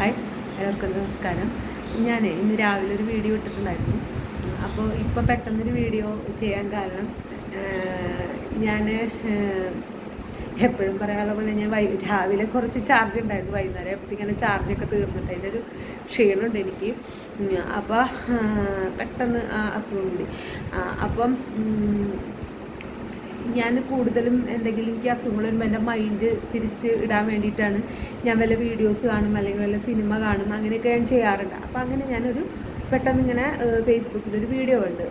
Hi എല്ലാവർക്കും നമസ്കാരം. ഞാൻ ഇന്ന് രാവിലെ ഒരു വീഡിയോ ഇട്ടിട്ടുണ്ടായിരുന്നു. അപ്പോൾ ഇപ്പോൾ പെട്ടെന്നൊരു വീഡിയോ ചെയ്യാൻ കാരണം ഞാൻ എപ്പോഴും പറയാനുള്ള പോലെ ഞാൻ വൈ രാവിലെ കുറച്ച് ചാർജ് ഉണ്ടായിരുന്നു. വൈകുന്നേരം ആയപ്പോഴത്തേക്കാണ് ചാർജൊക്കെ തീർന്നിട്ട് അതിന്റെ ഒരു ക്ഷീണമുണ്ട് എനിക്ക്. അപ്പോൾ പെട്ടെന്ന് അസുഖം കൂടി. അപ്പം ഞാൻ കൂടുതലും എന്തെങ്കിലും എനിക്ക് വരുമ്പോൾ എന്റെ മൈൻഡ് തിരിച്ച് ഇടാൻ വേണ്ടിയിട്ടാണ് ഞാൻ വല്ല വീഡിയോസ് കാണും അല്ലെങ്കിൽ വല്ല സിനിമ കാണും അങ്ങനെയൊക്കെ ഞാൻ ചെയ്യാറുണ്ട്. അപ്പോൾ അങ്ങനെ ഞാനൊരു പെട്ടെന്ന് ഇങ്ങനെ ഫേസ്ബുക്കിൽ ഒരു വീഡിയോ ഉണ്ട്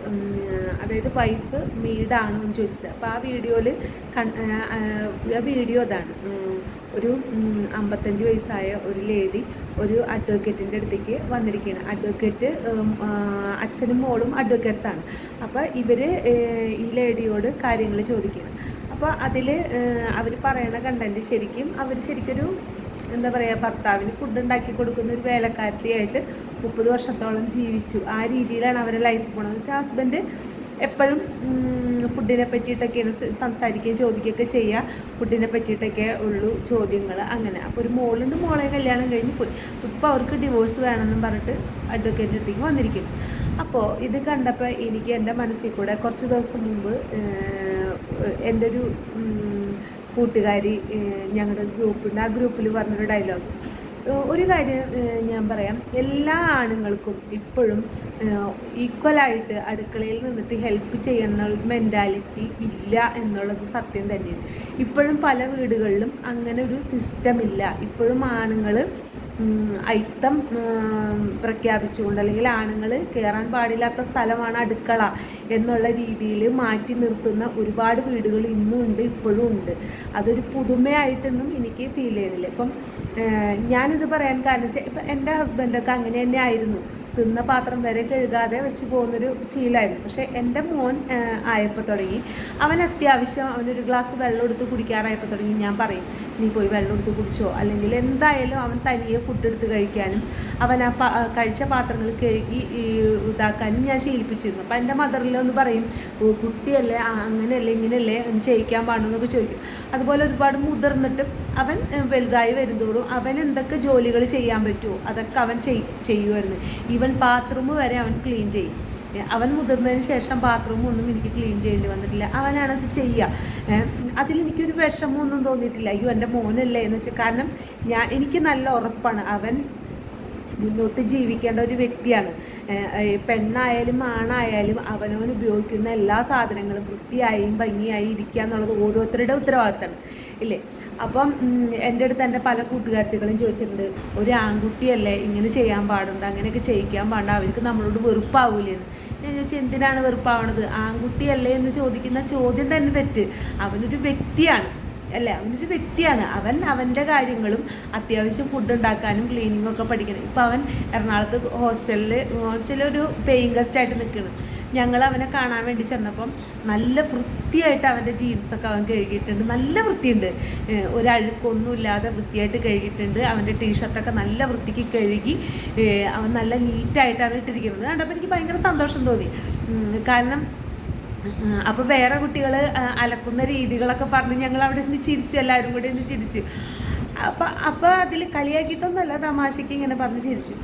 അതായത് പൈപ്പ് മെയ്ഡാണോ എന്ന് ചോദിച്ചിട്ട്. അപ്പോൾ ആ വീഡിയോയിൽ ആ, വീഡിയോ അതാണ്. ഒരു അമ്പത്തഞ്ച് വയസ്സായ ഒരു ലേഡി ഒരു അഡ്വക്കേറ്റിന്റെ അടുത്തേക്ക് വന്നിരിക്കുകയാണ്. അഡ്വക്കേറ്റ് അച്ഛനും മോളും അഡ്വക്കേറ്റ്സാണ് അപ്പോൾ ഇവർ ഈ ലേഡിയോട് കാര്യങ്ങൾ ചോദിക്കുകയാണ്. അപ്പോൾ അതിൽ അവർ പറയണ കണ്ടന്റ് ശരിക്കും അവർ ശരിക്കൊരു എന്താ പറയുക ഭർത്താവിന് ഫുഡ് ഉണ്ടാക്കി കൊടുക്കുന്ന ഒരു വേലക്കാരത്തിയായിട്ട് മുപ്പത് വർഷത്തോളം ജീവിച്ചു. ആ രീതിയിലാണ് അവരെ ലൈഫ് പോണത്. വെച്ചാൽ ഹസ്ബൻഡ് എപ്പോഴും ഫുഡിനെ പറ്റിയിട്ടൊക്കെയാണ് സംസാരിക്കുകയും ചോദിക്കുകയൊക്കെ ചെയ്യുക ഫുഡിനെ പറ്റിയിട്ടൊക്കെ ഉള്ളൂ ചോദ്യങ്ങൾ അങ്ങനെ. അപ്പോൾ ഒരു മോളുണ്ട് മോളെ കല്യാണം കഴിഞ്ഞ് പോയി. ഇപ്പോൾ അവർക്ക് ഡിവോഴ്സ് വേണമെന്നും പറഞ്ഞിട്ട് അഡ്വക്കേറ്റിന്റെ അടുത്തേക്ക് വന്നിരിക്കും. അപ്പോൾ ഇത് കണ്ടപ്പോൾ എനിക്ക് എന്റെ മനസ്സിൽ കൂടെ കുറച്ച് ദിവസം മുമ്പ് എന്റെ ഒരു കൂട്ടുകാരി ഞങ്ങളുടെ ഗ്രൂപ്പുണ്ട്. ആ ഗ്രൂപ്പിൽ പറഞ്ഞൊരു ഡയലോഗ്. ഒരു കാര്യം ഞാൻ പറയാം. എല്ലാ ആണുങ്ങൾക്കും ഇപ്പോഴും ഈക്വലായിട്ട് അടുക്കളയിൽ നിന്നിട്ട് ഹെൽപ്പ് ചെയ്യുന്ന മെന്റാലിറ്റി ഇല്ല എന്നുള്ളത് സത്യം തന്നെയാണ്. ഇപ്പോഴും പല വീടുകളിലും അങ്ങനെ ഒരു സിസ്റ്റം ഇല്ല. ഇപ്പോഴും ആണുങ്ങൾ ഉം, പ്രഖ്യാപിച്ചുകൊണ്ട് അല്ലെങ്കിൽ ആണുങ്ങൾ കയറാൻ പാടില്ലാത്ത സ്ഥലമാണ് അടുക്കള എന്നുള്ള രീതിയിൽ മാറ്റി നിർത്തുന്ന ഒരുപാട് വീടുകൾ ഇന്നും ഉണ്ട് ഇപ്പോഴും ഉണ്ട്. അതൊരു പുതുമയായിട്ടൊന്നും എനിക്ക് ഫീൽ ചെയ്യുന്നില്ല. ഇപ്പം ഞാനിത് പറയാൻ കാരണം വെച്ചാൽ ഇപ്പം എന്റെ ഹസ്ബൻഡൊക്കെ അങ്ങനെ തന്നെ ആയിരുന്നു. തിന്ന പാത്രം വരെ കഴുകാതെ വെച്ച് പോകുന്നൊരു ശീലമായിരുന്നു പക്ഷേ എന്റെ മോൻ ആയപ്പോൾ തുടങ്ങി. അവൻ അത്യാവശ്യം അവനൊരു ഗ്ലാസ് വെള്ളം എടുത്ത് കുടിക്കാറായപ്പോൾ തുടങ്ങി ഞാൻ പറയും. നീ പോയി വെള്ളം എടുത്ത് കുടിച്ചോ? അല്ലെങ്കിൽ എന്തായാലും അവൻ തനിയെ ഫുഡ് എടുത്ത് കഴിക്കാനും അവൻ ആ കഴിച്ച പാത്രങ്ങൾ കഴുകി ഇതാക്കാനും ഞാൻ ശീലിപ്പിച്ചിരുന്നു. അപ്പം എന്റെ മദറിലൊന്ന് പറയും ഓ കുട്ടിയല്ലേ അങ്ങനെയല്ലേ ഇങ്ങനെയല്ലേ ഒന്ന് ചെയ്യിക്കാൻ പാടുന്നൊക്കെ ചോദിക്കും. അതുപോലെ ഒരുപാട് മുതിർന്നിട്ടും അവൻ വലുതായി വരുന്തോറും അവൻ എന്തൊക്കെ ജോലികൾ ചെയ്യാൻ പറ്റുമോ അതൊക്കെ അവൻ ചെയ് ചെയ്യുമായിരുന്നു. ഈവൻ ബാത്റൂം വരെ അവൻ ക്ലീൻ ചെയ്യും. അവൻ മുതിർന്നതിന് ശേഷം ബാത്റൂം ഒന്നും എനിക്ക് ക്ലീൻ ചെയ്യേണ്ടി വന്നിട്ടില്ല. അവനാണത് ചെയ്യുക അതിലെനിക്കൊരു വിഷമമൊന്നും തോന്നിയിട്ടില്ല. അയ്യോ എന്റെ മോനല്ലേ എന്ന് വെച്ചാൽ കാരണം ഞാൻ എനിക്ക് നല്ല ഉറപ്പാണ്. അവൻ മുന്നോട്ട് ജീവിക്കേണ്ട ഒരു വ്യക്തിയാണ്. പെണ്ണായാലും ആണായാലും അവനവൻ ഉപയോഗിക്കുന്ന എല്ലാ സാധനങ്ങളും വൃത്തിയായും ഭംഗിയായി ഇരിക്കുക എന്നുള്ളത് ഓരോരുത്തരുടെ ഉത്തരവാദിത്തമാണ്. ഇല്ലേ? അപ്പം എന്റെ അടുത്ത് തന്നെ പല കൂട്ടുകാർത്തികളും ചോദിച്ചിട്ടുണ്ട് ഒരു ആൺകുട്ടിയല്ലേ ഇങ്ങനെ ചെയ്യാൻ പാടുണ്ട്? അങ്ങനെയൊക്കെ ചെയ്യിക്കാൻ പാടില്ല. അവർക്ക് നമ്മളോട് വെറുപ്പാവൂലെന്ന് ഞാൻ ചോദിച്ചു എന്തിനാണ് വെറുപ്പാവണത്? ആൺകുട്ടിയല്ലേ? എന്ന് ചോദിക്കുന്ന ചോദ്യം തന്നെ തെറ്റ്. അവനൊരു വ്യക്തിയാണ്. അല്ലേ? അവനൊരു വ്യക്തിയാണ്. അവൻ അവന്റെ കാര്യങ്ങളും അത്യാവശ്യം ഫുഡ് ഉണ്ടാക്കാനും ക്ലീനിങ്ങും ഒക്കെ പഠിക്കണം. ഇപ്പം അവൻ എറണാകുളത്ത് ഹോസ്റ്റലിൽ ചിലൊരു പേയിങ് ഗസ്റ്റ് ആയിട്ട് നിൽക്കണം. ഞങ്ങൾ അവനെ കാണാൻ വേണ്ടി ചെന്നപ്പം നല്ല വൃത്തിയായിട്ട് അവന്റെ ജീൻസൊക്കെ അവൻ കഴുകിയിട്ടുണ്ട്. നല്ല വൃത്തിയുണ്ട്. ഒരഴുക്കൊന്നും ഒരഴുക്കൊന്നുമില്ലാതെ വൃത്തിയായിട്ട് കഴുകിയിട്ടുണ്ട്. അവന്റെ ടീഷർട്ടൊക്കെ നല്ല വൃത്തിക്ക് കഴുകി അവൻ നല്ല നീറ്റായിട്ടാണ് ഇട്ടിരിക്കുന്നത്. കണ്ടപ്പോൾ എനിക്ക് ഭയങ്കര സന്തോഷം തോന്നി. കാരണം അപ്പോൾ വേറെ കുട്ടികൾ അലക്കുന്ന രീതികളൊക്കെ പറഞ്ഞ് ഞങ്ങൾ അവിടെ നിന്ന് ചിരിച്ചു എല്ലാവരും കൂടി ഒന്ന് ചിരിച്ചു. അപ്പോൾ അപ്പോൾ അതിൽ കളിയാക്കിയിട്ടൊന്നുമല്ല തമാശയ്ക്ക് ഇങ്ങനെ പറഞ്ഞ് ചിരിച്ചു.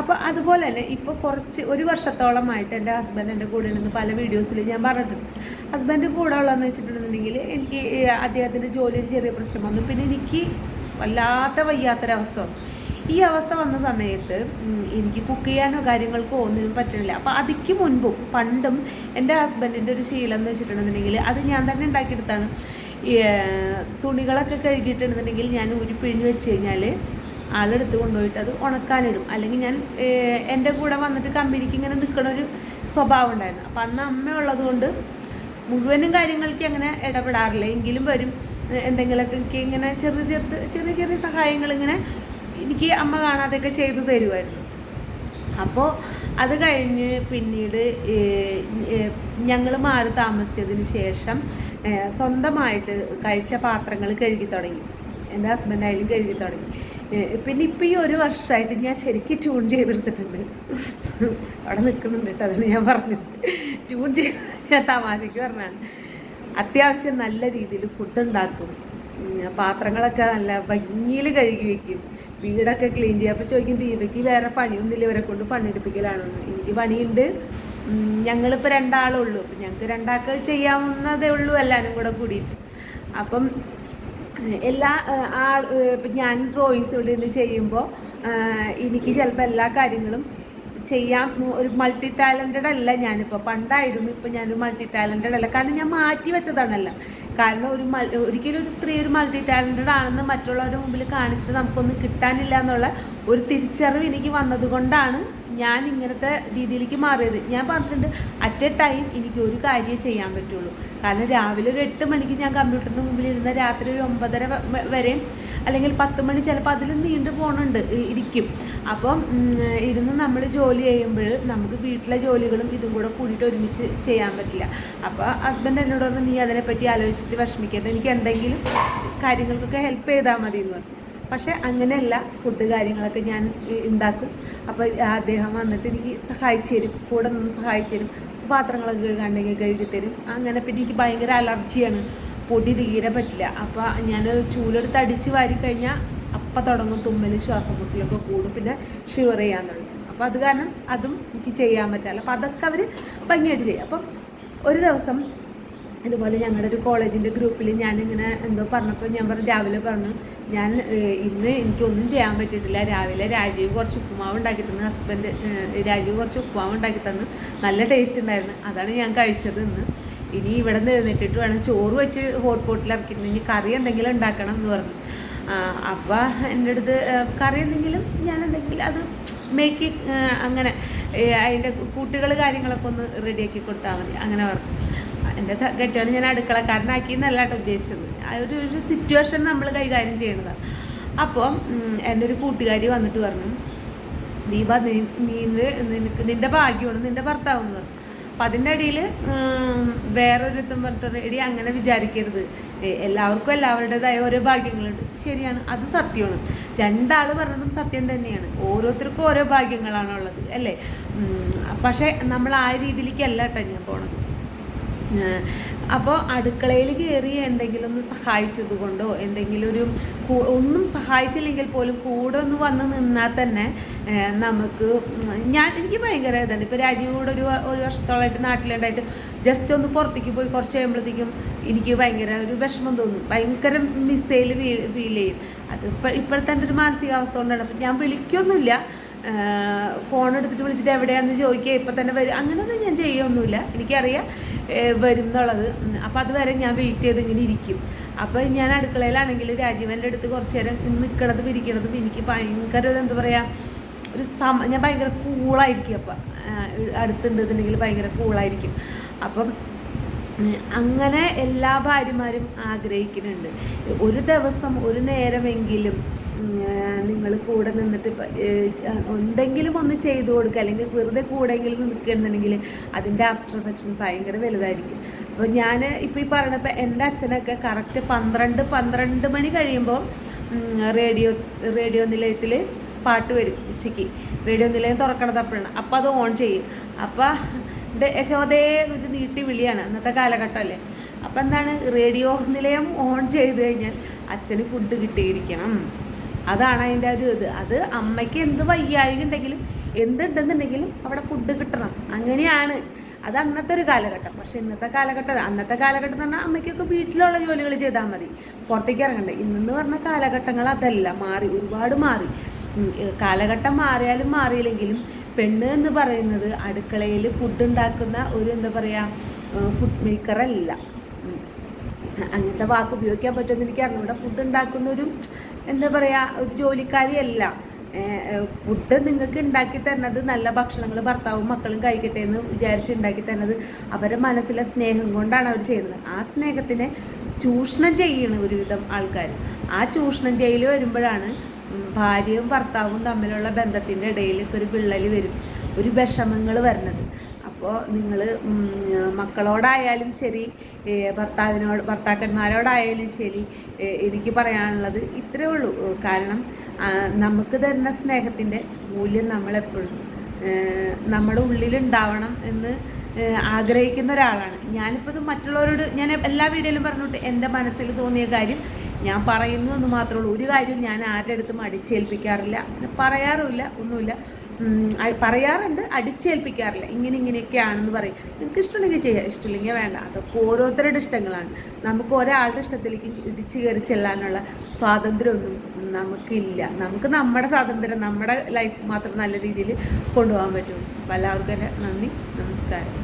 അപ്പോൾ അതുപോലെ തന്നെ ഇപ്പോൾ കുറച്ച് ഒരു വർഷത്തോളമായിട്ട് എന്റെ ഹസ്ബൻഡ് എന്റെ കൂടെ നിന്ന് പല വീഡിയോസിൽ ഞാൻ പറഞ്ഞിട്ടുണ്ട്. ഹസ്ബൻഡ് കൂടെ ഉള്ളതെന്ന് വെച്ചിട്ടുണ്ടെന്നുണ്ടെങ്കിൽ എനിക്ക് അദ്ദേഹത്തിന്റെ ജോലിയിൽ ചെറിയ പ്രശ്നം വന്നു പിന്നെ എനിക്ക് വല്ലാത്ത വയ്യാത്തൊരവസ്ഥ വന്നു. ഈ അവസ്ഥ വന്ന സമയത്ത് എനിക്ക് കുക്ക് ചെയ്യാനോ കാര്യങ്ങൾക്കോ ഒന്നിനും പറ്റണില്ല. അപ്പോൾ അതിക്ക് മുൻപും പണ്ടും എന്റെ ഹസ്ബൻഡിന്റെ ഒരു ശീലം എന്ന് വെച്ചിട്ടുണ്ടെന്നുണ്ടെങ്കിൽ അത് ഞാൻ തന്നെ ഉണ്ടാക്കിയെടുത്താണ്. തുണികളൊക്കെ കഴുകിയിട്ടുണ്ടെന്നുണ്ടെങ്കിൽ ഞാൻ ഉരുപ്പിഴിഞ്ഞ് വെച്ച് കഴിഞ്ഞാൽ ആളെടുത്ത് കൊണ്ടുപോയിട്ട് അത് ഉണക്കാനിടും. അല്ലെങ്കിൽ ഞാൻ എന്റെ കൂടെ വന്നിട്ട് കമ്പനിക്ക് ഇങ്ങനെ നിൽക്കണ ഒരു സ്വഭാവം ഉണ്ടായിരുന്നു. അപ്പം അന്ന് അമ്മ ഉള്ളത് കൊണ്ട് മുഴുവനും കാര്യങ്ങൾക്ക് അങ്ങനെ ഇടപെടാറില്ല. എങ്കിലും വരും എന്തെങ്കിലുമൊക്കെ ഇങ്ങനെ ചെറിയ ചെറുത് ചെറിയ ചെറിയ സഹായങ്ങൾ ഇങ്ങനെ എനിക്ക് അമ്മ കാണാതെയൊക്കെ ചെയ്തു തരുമായിരുന്നു അപ്പോൾ അത് കഴിഞ്ഞ് പിന്നീട് ഞങ്ങൾ മാറി താമസിച്ചതിന് ശേഷം സ്വന്തമായിട്ട് കഴിച്ച പാത്രങ്ങൾ കഴുകി തുടങ്ങി. എന്റെ ഹസ്ബൻഡായാലും കഴുകി തുടങ്ങി. പിന്നെ ഇപ്പം ഈ ഒരു വർഷമായിട്ട് ഞാൻ ശരിക്കും ട്യൂൺ ചെയ്തെടുത്തിട്ടുണ്ട്. അവിടെ നിൽക്കുന്നുണ്ട് കേട്ടോ അതിന് ഞാൻ പറഞ്ഞത്. ട്യൂൺ ചെയ്ത് ഞാൻ തമാശയ്ക്ക് പറഞ്ഞാണ് അത്യാവശ്യം നല്ല രീതിയിൽ ഫുഡ് ഉണ്ടാക്കും. പാത്രങ്ങളൊക്കെ നല്ല ഭംഗിയിൽ കഴുകി വെക്കും. വീടൊക്കെ ക്ലീൻ ചെയ്യുക അപ്പോൾ ചോദിക്കും ദീപയ്ക്ക് വേറെ പണിയൊന്നുമില്ല ഇവരെ കൊണ്ട് പണിയെടുപ്പിക്കലാണെന്ന്. എനിക്ക് പണിയുണ്ട്. ഞങ്ങളിപ്പോൾ രണ്ടാളേ ഉള്ളൂ അപ്പം ഞങ്ങൾക്ക് രണ്ടാൾക്ക് ചെയ്യാവുന്നതേ ഉള്ളൂ എല്ലാവരും കൂടെ കൂടിയിട്ട്. അപ്പം എല്ലാ ആ ഞാൻ ഡ്രോയിങ്സ് ഇവിടെ നിന്ന് ചെയ്യുമ്പോൾ എനിക്ക് ചിലപ്പോൾ എല്ലാ കാര്യങ്ങളും ചെയ്യാൻ ഒരു മൾട്ടി ടാലന്റഡ് അല്ല ഞാനിപ്പോൾ പണ്ടായിരുന്നു ഇപ്പം ഞാനൊരു മൾട്ടി ടാലന്റഡ് അല്ല. കാരണം ഞാൻ മാറ്റി വെച്ചതാണല്ല. കാരണം ഒരു മൽ ഒരിക്കലും ഒരു സ്ത്രീ ഒരു മൾട്ടി ടാലന്റഡ് ആണെന്ന് മറ്റുള്ളവരുടെ മുമ്പിൽ കാണിച്ചിട്ട് നമുക്കൊന്നും കിട്ടാനില്ല എന്നുള്ള ഒരു തിരിച്ചറിവ് എനിക്ക് വന്നതുകൊണ്ടാണ് ഞാൻ ഇങ്ങനത്തെ രീതിയിലേക്ക് മാറിയത്. ഞാൻ പറഞ്ഞിട്ടുണ്ട് അറ്റ് എ ടൈം എനിക്ക് ഒരു കാര്യമേ ചെയ്യാൻ പറ്റുള്ളൂ. കാരണം രാവിലെ ഒരു എട്ട് മണിക്ക് ഞാൻ കമ്പ്യൂട്ടറിന് മുമ്പിൽ ഇരുന്ന രാത്രി ഒരു ഒമ്പതര വരെയും അല്ലെങ്കിൽ പത്ത് മണി ചിലപ്പോൾ അതിലും നീണ്ടു പോകണുണ്ട് ഇരിക്കും. അപ്പം ഇരുന്ന് നമ്മൾ ജോലി ചെയ്യുമ്പോൾ നമുക്ക് വീട്ടിലെ ജോലികളും ഇതും കൂടെ കൂടിയിട്ട് ഒരുമിച്ച് ചെയ്യാൻ പറ്റില്ല. അപ്പോൾ ഹസ്ബൻഡ് എന്നോട് പറഞ്ഞു നീ അതിനെപ്പറ്റി ആലോചിച്ചിട്ട് വിഷമിക്കേണ്ട. എനിക്ക് എന്തെങ്കിലും കാര്യങ്ങൾക്കൊക്കെ ഹെൽപ്പ് ചെയ്താൽ മതി എന്ന് പറഞ്ഞു. പക്ഷേ അങ്ങനെയല്ല ഫുഡ് കാര്യങ്ങളൊക്കെ ഞാൻ ഉണ്ടാക്കും അപ്പോൾ അദ്ദേഹം വന്നിട്ട് എനിക്ക് സഹായിച്ചു തരും കൂടെ നിന്ന് സഹായിച്ചു തരും. പാത്രങ്ങളൊക്കെ കഴുകാണ്ടെങ്കിൽ കഴുകി തരും. അങ്ങനെ പിന്നെ എനിക്ക് ഭയങ്കര അലർജിയാണ് പൊടി തീരെ പറ്റില്ല. അപ്പോൾ ഞാൻ ചൂലെടുത്ത് അടിച്ച് വാരി കഴിഞ്ഞാൽ അപ്പം തുടങ്ങും തുമ്മൽ ശ്വാസം മുട്ടലൊക്കെ കൂടും പിന്നെ ഷിവർ ചെയ്യാൻ അപ്പോൾ അത് കാരണം അതും എനിക്ക് ചെയ്യാൻ പറ്റില്ല അപ്പോൾ അതൊക്കെ അവർ ഭംഗിയായിട്ട് ചെയ്യും. അപ്പം ഒരു ദിവസം ഇതുപോലെ ഞങ്ങളുടെ ഒരു കോളേജിന്റെ ഗ്രൂപ്പിൽ ഞാനിങ്ങനെ എന്തോ പറഞ്ഞപ്പോൾ ഞാൻ പറഞ്ഞു രാവിലെ പറഞ്ഞു ഞാൻ ഇന്ന് എനിക്കൊന്നും ചെയ്യാൻ പറ്റിയിട്ടില്ല. രാവിലെ രാജീവ് കുറച്ച് ഉപ്പുമാവ് ഉണ്ടാക്കി തന്നു ഹസ്ബൻഡ് രാജീവ് കുറച്ച് ഉപ്പുമാവ് ഉണ്ടാക്കി തന്നു നല്ല ടേസ്റ്റ് ഉണ്ടായിരുന്നു. അതാണ് ഞാൻ കഴിച്ചത് ഇന്ന്. ഇനി ഇവിടെ നിന്ന് എഴുന്നേറ്റിട്ട് വേണം ചോറ് വെച്ച് ഹോട്ട് പോട്ടിൽ ഇറക്കിയിട്ട് ഇനി കറി എന്തെങ്കിലും ഉണ്ടാക്കണം എന്ന് പറഞ്ഞു. അപ്പോൾ എന്റെ അടുത്ത് കറി എന്തെങ്കിലും ഞാൻ എന്തെങ്കിലും അത് മേക്ക് അങ്ങനെ അതിന്റെ കൂട്ടുകൾ കാര്യങ്ങളൊക്കെ ഒന്ന് റെഡിയാക്കി കൊടുത്താൽ മതി. അങ്ങനെ പറഞ്ഞു. എന്റെ കെട്ടിയോനെ ഞാൻ അടുക്കളക്കാരനാക്കി എന്നല്ല കേട്ടോ ഉദ്ദേശിച്ചത് ഒരു ഒരു സിറ്റുവേഷൻ നമ്മൾ കൈകാര്യം ചെയ്യണതാണ് അപ്പോൾ എന്റെ ഒരു കൂട്ടുകാരി വന്നിട്ട് പറഞ്ഞു ദീപ നീ നിനക്ക് നിന്റെ ഭാഗ്യമാണ് നിന്റെ ഭർത്താവ് അപ്പം അതിന്റെ അടിയിൽ വേറൊരുത്തം പറഞ്ഞിട്ട് എടി അങ്ങനെ വിചാരിക്കരുത്. എല്ലാവർക്കും എല്ലാവരുടേതായ ഓരോ ഭാഗ്യങ്ങളുണ്ട്. ശരിയാണ് അത് സത്യമാണ്. രണ്ടാൾ പറഞ്ഞതും സത്യം തന്നെയാണ്. ഓരോരുത്തർക്കും ഓരോ ഭാഗ്യങ്ങളാണുള്ളത് അല്ലേ? പക്ഷേ നമ്മൾ ആ രീതിയിലേക്കല്ല കേട്ടോ ഞാൻ പോണത്. അപ്പോൾ അടുക്കളയിൽ കയറി എന്തെങ്കിലും ഒന്ന് സഹായിച്ചത് കൊണ്ടോ എന്തെങ്കിലും ഒരു ഒന്നും സഹായിച്ചില്ലെങ്കിൽ പോലും കൂടെ ഒന്ന് വന്ന് നിന്നാൽ തന്നെ നമുക്ക് ഞാൻ എനിക്ക് ഭയങ്കര ഇതാണ് ഇപ്പോൾ രാജീവ് കൂടെ ഒരു ഒരു വർഷത്തോളമായിട്ട് നാട്ടിലുണ്ടായിട്ട് ജസ്റ്റ് ഒന്ന് പുറത്തേക്ക് പോയി കുറച്ച് കഴിയുമ്പോഴത്തേക്കും എനിക്ക് ഭയങ്കര ഒരു വിഷമം തോന്നും. ഭയങ്കര മിസ്സൈൽ ഫീൽ ചെയ്യും. അത് ഇപ്പം ഇപ്പോഴത്തെ എന്റെ ഒരു മാനസികാവസ്ഥ കൊണ്ടാണ്. അപ്പം ഞാൻ വിളിക്കൊന്നുമില്ല. ഫോൺ എടുത്തിട്ട് വിളിച്ചിട്ട് എവിടെയാന്ന് ചോദിക്കുക ഇപ്പം തന്നെ വരും അങ്ങനെയൊന്നും ഞാൻ ചെയ്യൊന്നുമില്ല. എനിക്കറിയാം വരും എന്നുള്ളത് അപ്പം അതുവരെ ഞാൻ വെയിറ്റ് ചെയ്ത് ഇങ്ങനെ ഇരിക്കും. അപ്പം ഞാൻ അടുക്കളയിലാണെങ്കിൽ രാജീവന്റെ അടുത്ത് കുറച്ച് നേരം നിൽക്കണതും ഇരിക്കണതും എനിക്ക് ഭയങ്കര എന്താ പറയുക ഒരു സമ ഞാൻ ഭയങ്കര കൂളായിരിക്കും അപ്പം. അടുത്തുണ്ടെന്നുണ്ടെങ്കിൽ ഭയങ്കര കൂളായിരിക്കും അപ്പം അങ്ങനെ എല്ലാ ഭാര്യമാരും ആഗ്രഹിക്കുന്നുണ്ട്. ഒരു ദിവസം ഒരു നേരമെങ്കിലും നിങ്ങൾ കൂടെ നിന്നിട്ട് എന്തെങ്കിലും ഒന്ന് ചെയ്തു കൊടുക്കുക അല്ലെങ്കിൽ വെറുതെ കൂടെങ്കിലും നിൽക്കുന്നുണ്ടെങ്കിൽ അതിന്റെ ആഫ്റ്റർ എഫക്ഷൻ ഭയങ്കര വലുതായിരിക്കും. അപ്പോൾ ഞാൻ ഇപ്പോൾ ഈ പറഞ്ഞപ്പോൾ എന്റെ അച്ഛനൊക്കെ കറക്റ്റ് പന്ത്രണ്ട് പന്ത്രണ്ട് മണി കഴിയുമ്പോൾ റേഡിയോ റേഡിയോ നിലയത്തിൽ പാട്ട് വരും ഉച്ചയ്ക്ക്. റേഡിയോ നിലയം തുറക്കണത് അപ്പോഴാണ്. അപ്പോൾ അത് ഓൺ ചെയ്യും. അപ്പോൾ യശോദേ ഒരു നീട്ടി വിളിയാണ്. അന്നത്തെ കാലഘട്ടമല്ലേ. അപ്പം എന്താണ്? റേഡിയോ നിലയം ഓൺ ചെയ്ത് കഴിഞ്ഞാൽ അച്ഛന് ഫുഡ് കിട്ടിയിരിക്കണം. അതാണ് അതിന്റെ ഒരു ഇത്. അത് അമ്മയ്ക്ക് എന്ത് വയ്യാഴിക ഉണ്ടെങ്കിലും എന്തുണ്ടെന്നുണ്ടെങ്കിലും അവിടെ ഫുഡ് കിട്ടണം. അങ്ങനെയാണ്. അത് അന്നത്തെ ഒരു കാലഘട്ടം. പക്ഷെ ഇന്നത്തെ കാലഘട്ടം അന്നത്തെ കാലഘട്ടം എന്ന് പറഞ്ഞാൽ അമ്മയ്ക്കൊക്കെ വീട്ടിലുള്ള ജോലികൾ ചെയ്താൽ മതി. പുറത്തേക്ക് ഇറങ്ങണ്ട. ഇന്നെന്ന് പറഞ്ഞ കാലഘട്ടങ്ങൾ അതല്ല. മാറി ഒരുപാട് മാറി. കാലഘട്ടം മാറിയാലും മാറിയില്ലെങ്കിലും പെണ്ണ് എന്ന് പറയുന്നത് അടുക്കളയിൽ ഫുഡ് ഉണ്ടാക്കുന്ന ഒരു എന്താ പറയുക ഫുഡ് മേക്കറല്ല. അങ്ങനത്തെ വാക്ക് ഉപയോഗിക്കാൻ പറ്റുമെന്ന് എനിക്ക് അറിഞ്ഞൂടെ ഫുഡ് ഉണ്ടാക്കുന്ന ഒരു എന്താ പറയുക ഒരു ജോലിക്കാരിയല്ല. ഫുഡ് നിങ്ങൾക്ക് ഉണ്ടാക്കി തരണത് നല്ല ഭക്ഷണങ്ങൾ ഭർത്താവും മക്കളും കഴിക്കട്ടെ എന്ന് വിചാരിച്ച് ഉണ്ടാക്കി തരുന്നത് അവരുടെ മനസ്സിലെ സ്നേഹം കൊണ്ടാണ് അവർ ചെയ്യുന്നത്. ആ സ്നേഹത്തിനെ ചൂഷണം ചെയ്യണം ഒരുവിധം ആൾക്കാർ ആ ചൂഷണം ചെയ്യൽ വരുമ്പോഴാണ് ഭാര്യയും ഭർത്താവും തമ്മിലുള്ള ബന്ധത്തിന്റെ ഇടയിൽ ഒരു വിള്ളൽ വരും. ഒരു വിഷമങ്ങൾ വരുന്നത് അപ്പോൾ നിങ്ങൾ മക്കളോടായാലും ശരി ഭർത്താവിനോട് ഭർത്താക്കന്മാരോടായാലും ശരി എനിക്ക് പറയാനുള്ളത് ഇത്രയേ ഉള്ളൂ. കാരണം നമുക്ക് തരുന്ന സ്നേഹത്തിന്റെ മൂല്യം നമ്മളെപ്പോഴും നമ്മുടെ ഉള്ളിലുണ്ടാവണം എന്ന് ആഗ്രഹിക്കുന്ന ഒരാളാണ്. ഞാനിപ്പോൾ ഇത് മറ്റുള്ളവരോട് ഞാൻ എല്ലാ വീഡിയോയിലും പറഞ്ഞിട്ട് എന്റെ മനസ്സിൽ തോന്നിയ കാര്യം ഞാൻ പറയുന്നു എന്ന് മാത്രമേ ഉള്ളൂ. ഒരു കാര്യം ഞാൻ ആരുടെ അടുത്തും അടിച്ചേൽപ്പിക്കാറില്ല. പറയാറുമില്ല ഒന്നുമില്ല. പറയാറുണ്ട് അടിച്ചേൽപ്പിക്കാറില്ല. ഇങ്ങനെ ഇങ്ങനെയൊക്കെയാണെന്ന് പറയും. നിങ്ങൾക്ക് ഇഷ്ടമുണ്ടെങ്കിൽ ചെയ്യാം. ഇഷ്ടമില്ലെങ്കിൽ വേണ്ട. അതൊക്കെ ഓരോരുത്തരുടെ ഇഷ്ടങ്ങളാണ്. നമുക്ക് ഒരാളുടെ ഇഷ്ടത്തിലേക്ക് ഇടിച്ചു കയറി ചെല്ലാനുള്ള സ്വാതന്ത്ര്യമൊന്നും നമുക്കില്ല. നമുക്ക് നമ്മുടെ സ്വാതന്ത്ര്യം നമ്മുടെ ലൈഫ് മാത്രം നല്ല രീതിയിൽ കൊണ്ടുപോകാൻ പറ്റും. എല്ലാവർക്കും നന്ദി. നമസ്കാരം.